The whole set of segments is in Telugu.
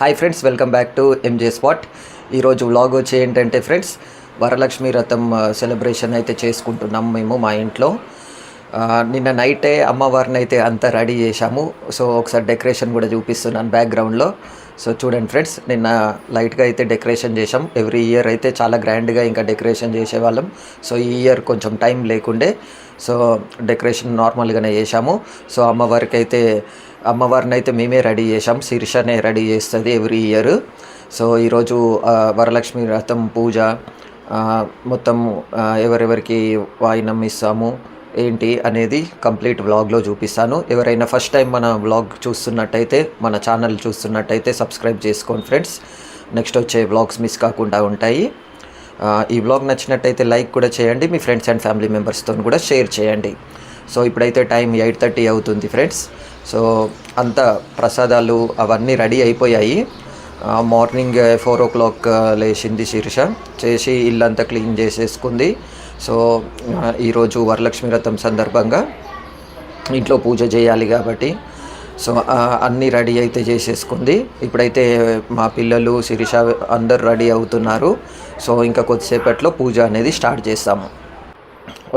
Hi friends welcome back to MJ spot ఈరోజు వ్లాగ్ వచ్చి ఏంటంటే ఫ్రెండ్స్ వరలక్ష్మి రథం సెలబ్రేషన్ uh, అయితే చేసుకుంటున్నాం మేము మా ఇంట్లో. Uh, నిన్న నైటే అమ్మవారిని అయితే అంతా రెడీ చేశాము. సో ఒకసారి డెకరేషన్ కూడా చూపిస్తున్నాను బ్యాక్గ్రౌండ్లో సో చూడండి ఫ్రెండ్స్ నిన్న లైట్గా అయితే డెకరేషన్ చేసాం ఎవ్రీ ఇయర్ అయితే చాలా గ్రాండ్గా ఇంకా డెకరేషన్ చేసేవాళ్ళం. సో ఈ ఇయర్ కొంచెం టైం లేకుండే సో డెకరేషన్ నార్మల్గానే చేశాము. సో అమ్మవారికి అయితే అమ్మవారిని అయితే మేమే రెడీ చేసాం శీర్షనే రెడీ చేస్తుంది ఎవ్రీ ఇయర్. సో ఈరోజు వరలక్ష్మి రథం పూజ మొత్తం ఎవరెవరికి వాయినం ఇస్తాము ఏంటి అనేది కంప్లీట్ వ్లాగ్లో చూపిస్తాను. ఎవరైనా ఫస్ట్ టైం మన వ్లాగ్ చూస్తున్నట్టయితే మన ఛానల్ చూస్తున్నట్టయితే సబ్స్క్రైబ్ చేసుకోండి ఫ్రెండ్స్. నెక్స్ట్ వచ్చే వ్లాగ్స్ మిస్ కాకుండా ఉంటాయి. ఈ వ్లాగ్ నచ్చినట్టయితే లైక్ కూడా చేయండి. మీ ఫ్రెండ్స్ అండ్ ఫ్యామిలీ మెంబర్స్తో కూడా షేర్ చేయండి. సో ఇప్పుడైతే టైం ఎయిట్ థర్టీ అవుతుంది ఫ్రెండ్స్. సో అంతా ప్రసాదాలు అవన్నీ రెడీ అయిపోయాయి. మార్నింగ్ ఫోర్ ఓ క్లాక్ లేచింది శీర్ష. చేసి ఇల్లంతా క్లీన్ చేసేసుకుంది. సో ఈరోజు వరలక్ష్మి వ్రతం సందర్భంగా ఇంట్లో పూజ చేయాలి కాబట్టి. సో అన్నీ రెడీ అయితే చేసేసుకుంది. ఇప్పుడైతే మా పిల్లలు శిరీష అందరు రెడీ అవుతున్నారు. సో ఇంకా కొద్దిసేపట్లో పూజ అనేది స్టార్ట్ చేస్తాము.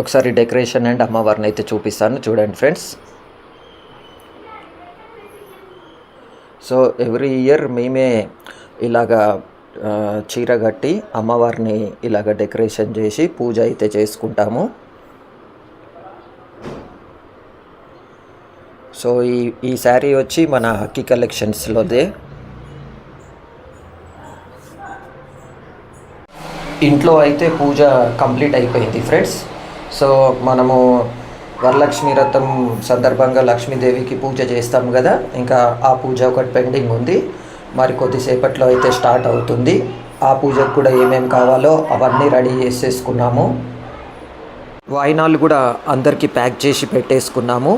ఒకసారి డెకరేషన్ అండ్ అమ్మవారిని అయితే చూపిస్తాను. చూడండి ఫ్రెండ్స్. సో ఎవ్రీ ఇయర్ మేమే ఇలాగా చీర కట్టి అమ్మవారిని ఇలాగ డెకరేషన్ చేసి పూజ అయితే చేసుకుంటాము. సో ఈ ఈ శారీ వచ్చి మన హక్కీ కలెక్షన్స్లోదే. ఇంట్లో అయితే పూజ కంప్లీట్ అయిపోయింది ఫ్రెండ్స్. సో మనము వరలక్ష్మి వ్రతం సందర్భంగా లక్ష్మీదేవికి పూజ చేస్తాం కదా. ఇంకా ఆ పూజ ఒకటి పెండింగ్ ఉంది. మరి కొద్దిసేపట్లో అయితే స్టార్ట్ అవుతుంది. ఆ పూజకు కూడా ఏమేమి కావాలో అవన్నీ రెడీ చేసేసుకున్నాము. వాయినాలు కూడా అందరికీ ప్యాక్ చేసి పెట్టేసుకున్నాము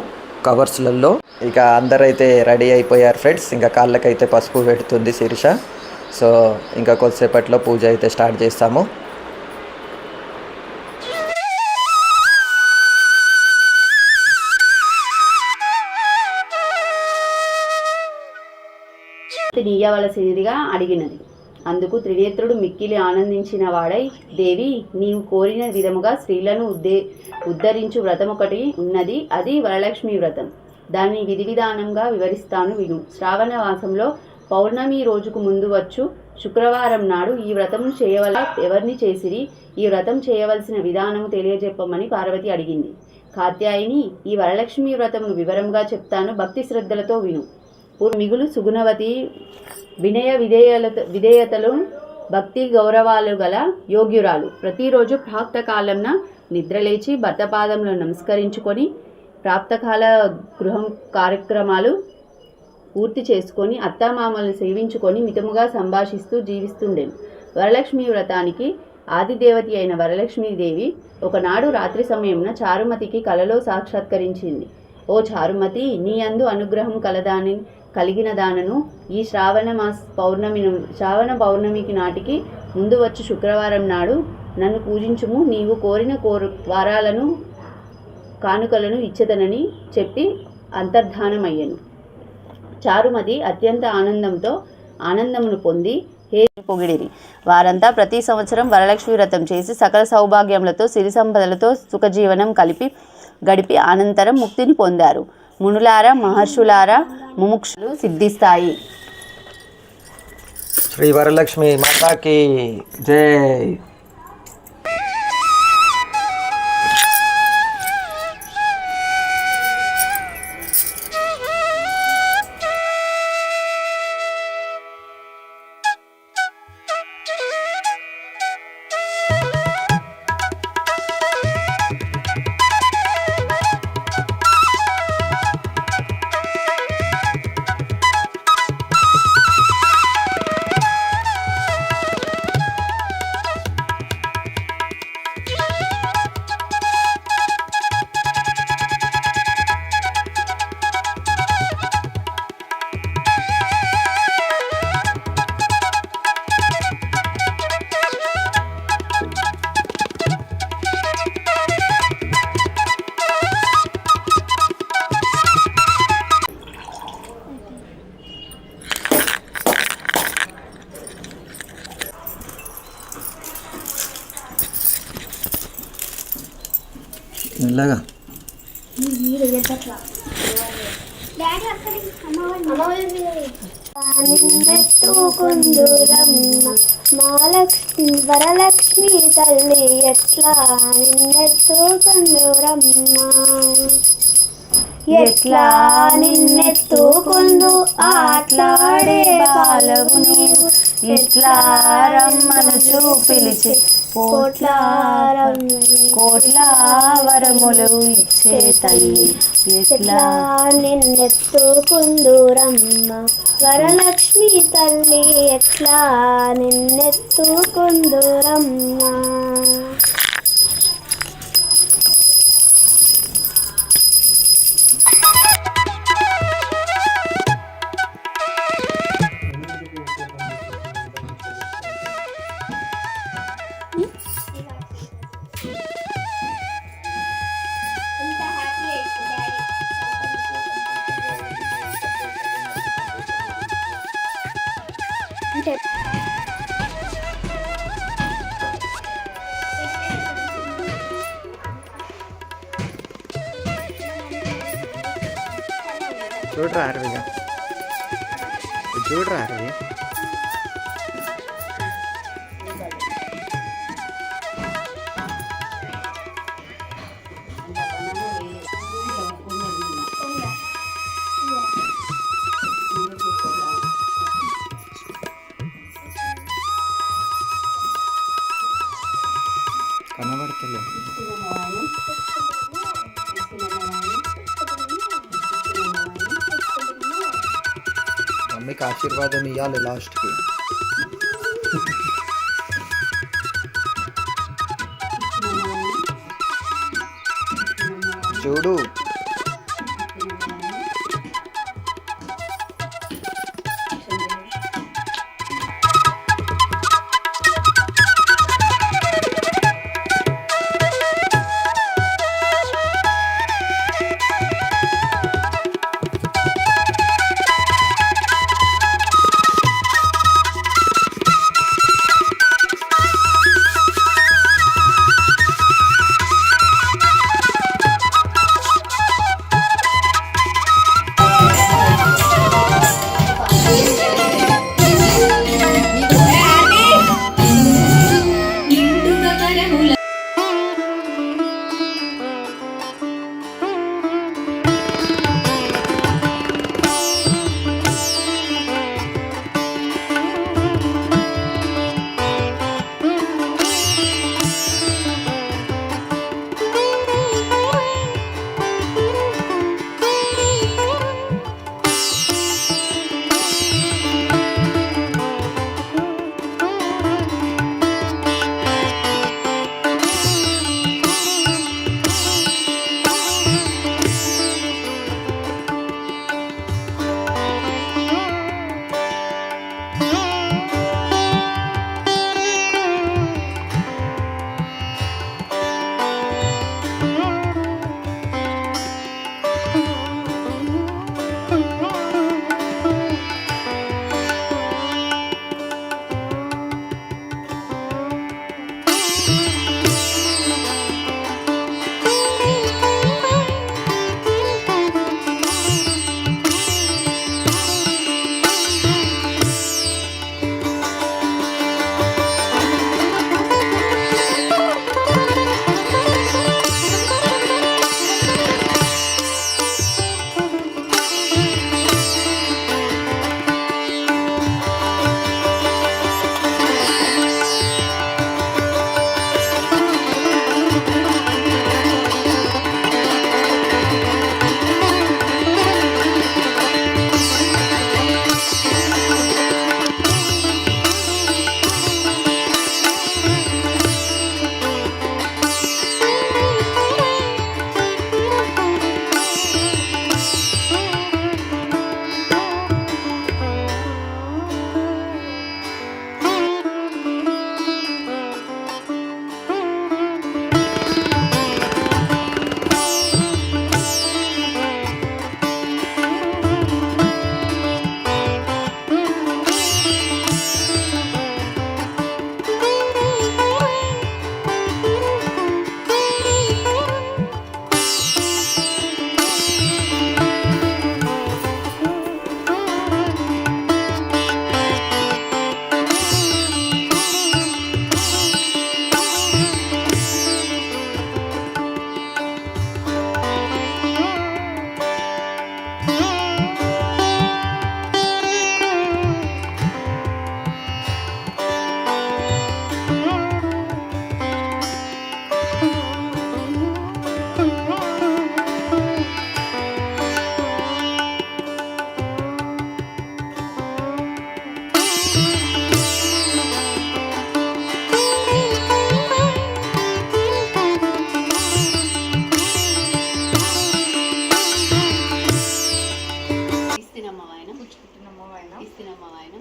కవర్స్లలో. ఇక అందరైతే రెడీ అయిపోయారు ఫ్రెండ్స్. ఇంకా కాళ్ళకైతే పసుపు పెడుతుంది శిరీష. సో ఇంకా కొద్దిసేపట్లో పూజ అయితే స్టార్ట్ చేస్తాము. నీయవలసినదిగా అడిగినది. అందుకు త్రినేత్రుడు మిక్కిలి ఆనందించిన వాడై దేవి నీవు కోరిన విధముగా స్త్రీలను ఉద్దే ఉద్ధరించు వ్రతం ఒకటి ఉన్నది అది వరలక్ష్మి వ్రతం. దాన్ని విధి విధానంగా వివరిస్తాను విను. శ్రావణ మాసంలో పౌర్ణమి రోజుకు ముందు వచ్చు. శుక్రవారం నాడు ఈ వ్రతం చేయవల ఎవరిని చేసిరి? ఈ వ్రతం చేయవలసిన విధానము తెలియజెప్పమని పార్వతి అడిగింది. కాత్యాయిని ఈ వరలక్ష్మి వ్రతమును వివరంగా చెప్తాను. భక్తి శ్రద్ధలతో విను. పూర్వ మిగులు సుగుణవతి వినయ విధేయలత విధేయతలు భక్తి గౌరవాలు గల యోగ్యురాలు. ప్రతిరోజు ప్రాప్తకాలంన నిద్రలేచి భర్త పాదంలో నమస్కరించుకొని ప్రాప్తకాల గృహం కార్యక్రమాలు పూర్తి చేసుకొని అత్తామామలను సేవించుకొని మితముగా సంభాషిస్తూ జీవిస్తుండెను. వరలక్ష్మి వ్రతానికి ఆదిదేవతి అయిన వరలక్ష్మీదేవి ఒకనాడు రాత్రి సమయమున చారుమతికి కలలో సాక్షాత్కరించింది. ఓ చారుమతి నీ అందు అనుగ్రహం కలదాని కలిగిన దానను ఈ శ్రావణ మాస పౌర్ణమి శ్రావణ పౌర్ణమికి నాటికి ముందు వచ్చు శుక్రవారం నాడు నన్ను పూజించుము. నీవు కోరిన కోరు వారాలను కానుకలను ఇచ్చదనని చెప్పి అంతర్ధానమయ్యను. చారుమతి అత్యంత ఆనందంతో ఆనందమును పొంది హే పొగిడిరి. వారంతా ప్రతి సంవత్సరం వరలక్ష్మి వ్రతం చేసి సకల సౌభాగ్యములతో సిరి సంపదలతో సుఖజీవనం కలిపి గడిపి అనంతరం ముక్తిని పొందారు. మునులారా మహర్షులారా ముముక్షులు సిద్ధిస్తాయి. శ్రీ వరలక్ష్మి మాతాకి జై. ఇలాగా. మహాలక్ష్మి వరలక్ష్మి తల్లి ఎట్లా నిన్నెత్తుకుందురమ్మ ఎట్లా నిన్నెత్తుకుందు ఆట్లాడే బాలవు నీవు? ఎట్లా రమ్మను చూపిలిచి? కోట్ల కోట్ల వరములు ఇచ్చే తల్లి. ఎట్లా నిన్నెత్తుకుందురమ్మ? వరలక్ష్మి తల్లి ఎట్లా నిన్నెత్తుకుందురమ్మ? చూడరా అరవిగా చూడరా అరవి మమ్మీకి ఆశీర్వాదం ఇవ్వాలి లాస్ట్కి చూడు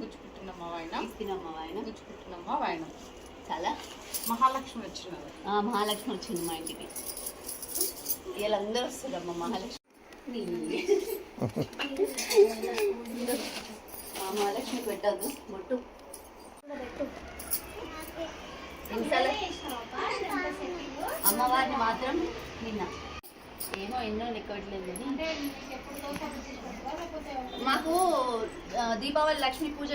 ఇస్తున్నామా వాయనం? ఇస్తున్నామ్మా ఆయన పుచ్చుకుంటున్నామా వాయనం? చాలా. మహాలక్ష్మి వచ్చినారు ఆ, మహాలక్ష్మి వచ్చింది మా ఇంటికి. వీళ్ళందరూ వస్తారమ్మా మహాలక్ష్మి. మహాలక్ష్మి పెట్టద్దు బొట్టు? అమ్మవారిని మాత్రం నిన్న ఏమో ఎన్నో లెక్కట్లేదు మాకు దీపావళి లక్ష్మీ పూజ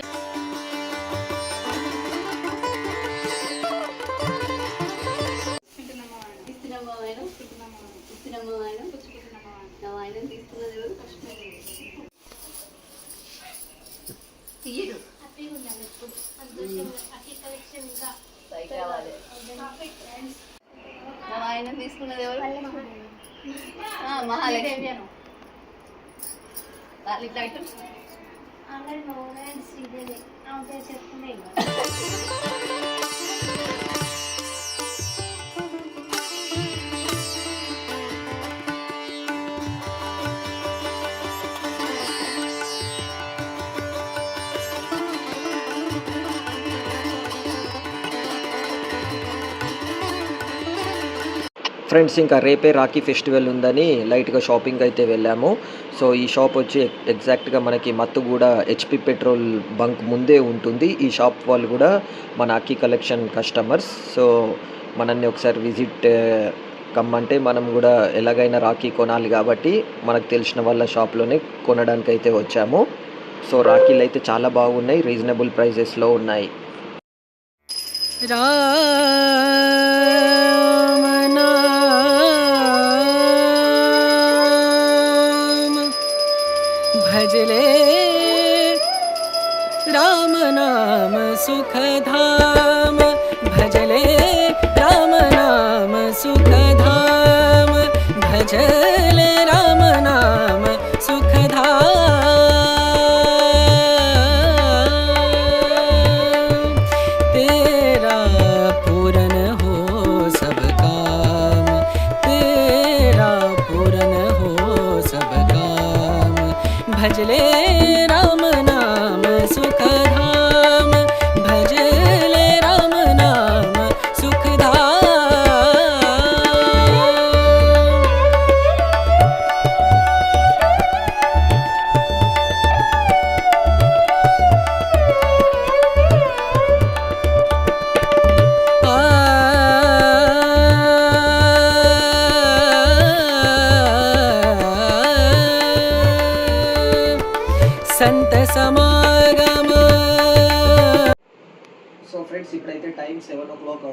తీయడు. ఆయన తీసుకున్నది ఎవరు? మహాలక్ష్మి. ఇట్లా ఇటు శ్రీదేవి. ఆమె చెప్తున్నాయి ఫ్రెండ్స్ ఇంకా రేపే రాఖీ ఫెస్టివల్ ఉందని లైట్గా షాపింగ్ అయితే వెళ్ళాము. సో ఈ షాప్ వచ్చి ఎగ్జాక్ట్గా మనకి మత్తుగూడ హెచ్పి పెట్రోల్ బంక్ ముందే ఉంటుంది. ఈ షాప్ వాళ్ళు కూడా మన అక్కీ కలెక్షన్ కస్టమర్స్. సో మనల్ని ఒకసారి విజిట్ కమ్మంటే మనం కూడా ఎలాగైనా రాఖీ కొనాలి కాబట్టి మనకు తెలిసిన వాళ్ళ షాప్లోనే కొనడానికి అయితే వచ్చాము. సో రాఖీలు అయితే చాలా బాగున్నాయి. రీజనబుల్ ప్రైజెస్లో ఉన్నాయి. రా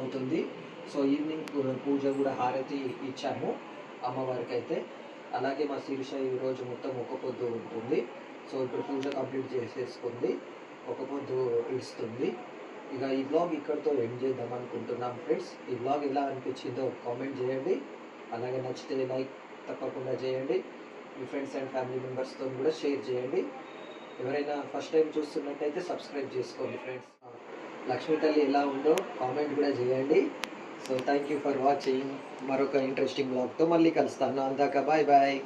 అవుతుంది. సో ఈవినింగ్ పూజ కూడా హారతి ఇచ్చాము అమ్మవారికి అయితే అలాగే మా శీర్ష ఈరోజు మొత్తం ఒక పొద్దు ఉంటుంది. సో ఇప్పుడు పూజ కంప్లీట్ చేసేసుకుంది. ఒక పొద్దు ఇస్తుంది. ఇక ఈ బ్లాగ్ ఇక్కడితో ఎండ్ చేద్దాం అనుకుంటున్నాం ఫ్రెండ్స్ ఈ బ్లాగ్ ఎలా అనిపించిందో కామెంట్ చేయండి. అలాగే నచ్చితే లైక్ తప్పకుండా చేయండి. మీ ఫ్రెండ్స్ అండ్ ఫ్యామిలీ మెంబర్స్తో కూడా షేర్ చేయండి. ఎవరైనా ఫస్ట్ టైం చూస్తున్నట్టయితే సబ్స్క్రైబ్ చేసుకోండి ఫ్రెండ్స్ లక్ష్మీ తల్లి ఎలా ఉందో కామెంట్ కూడా చేయండి. So thank you for watching మరొక ఇంట్రెస్టింగ్ బ్లాగ్తో మళ్ళీ కలుస్తాను. అందాక బాయ్ బాయ్